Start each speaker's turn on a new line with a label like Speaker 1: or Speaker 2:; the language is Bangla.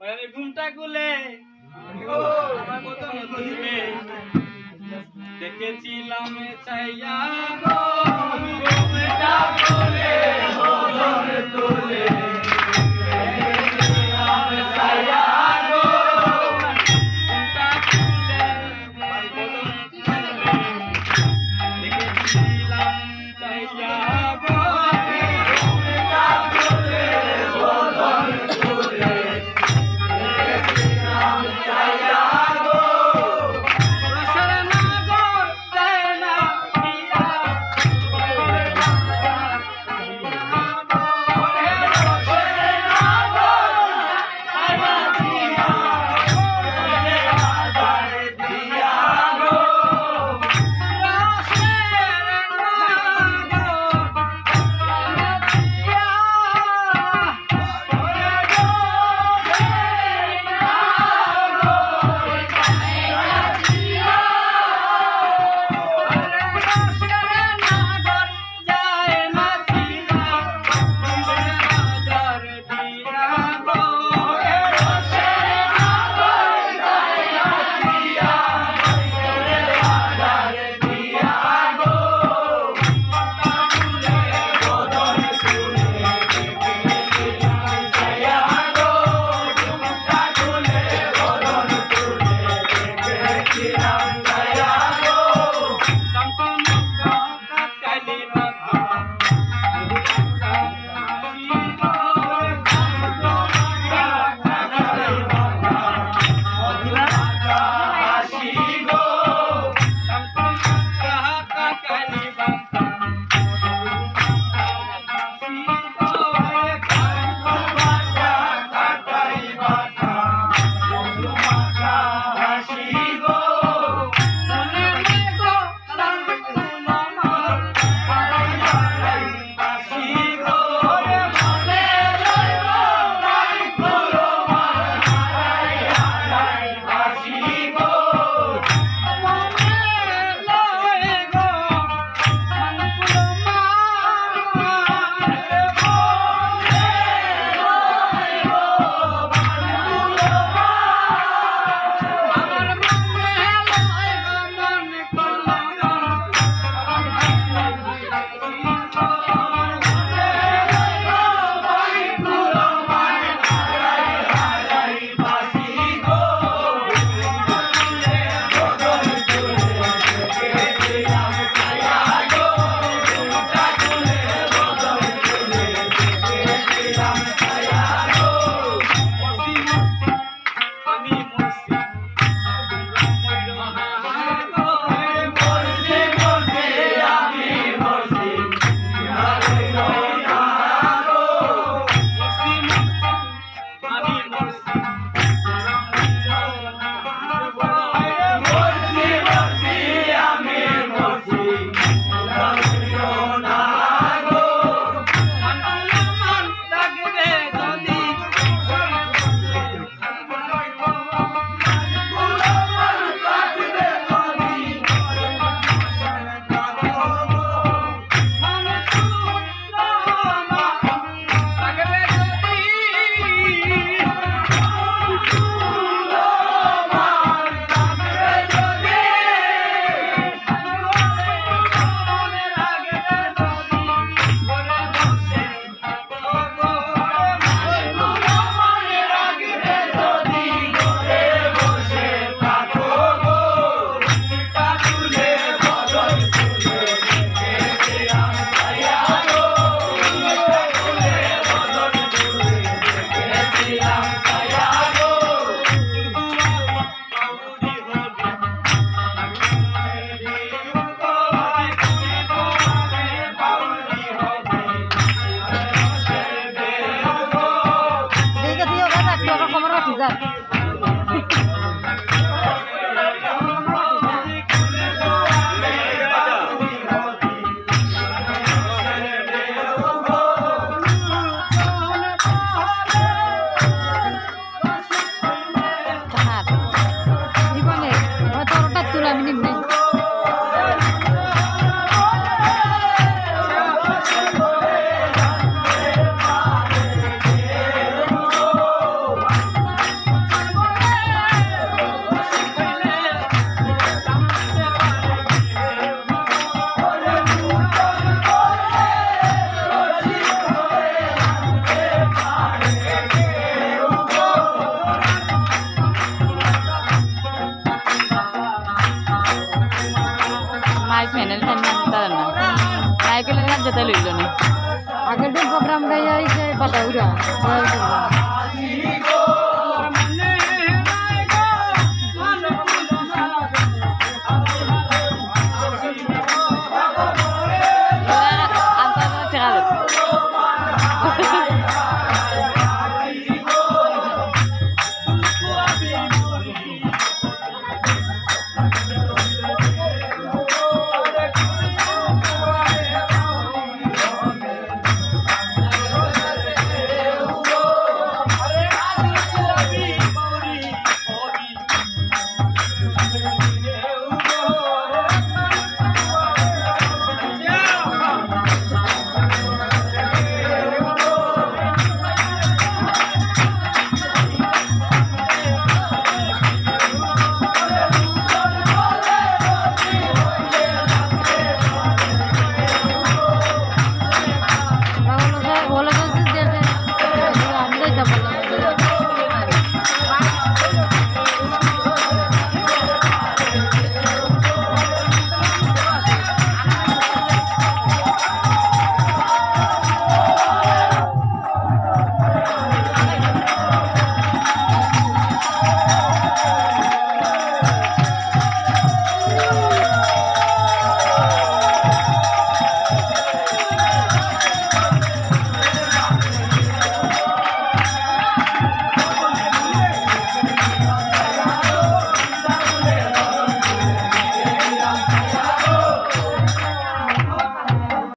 Speaker 1: আমি ঘুমটা খুলে। আমার মতো নতুনে দেখেছিলাম ছাইয়া গো ঘুমটা খুলে।
Speaker 2: 在
Speaker 3: প্যানেল ফ্যানেল তারা না নাইকেলের গাছ যেতে লইল না
Speaker 2: আগের দিন প্রোগ্রাম গাইয়া এসে বাটাউরা
Speaker 1: Thank you.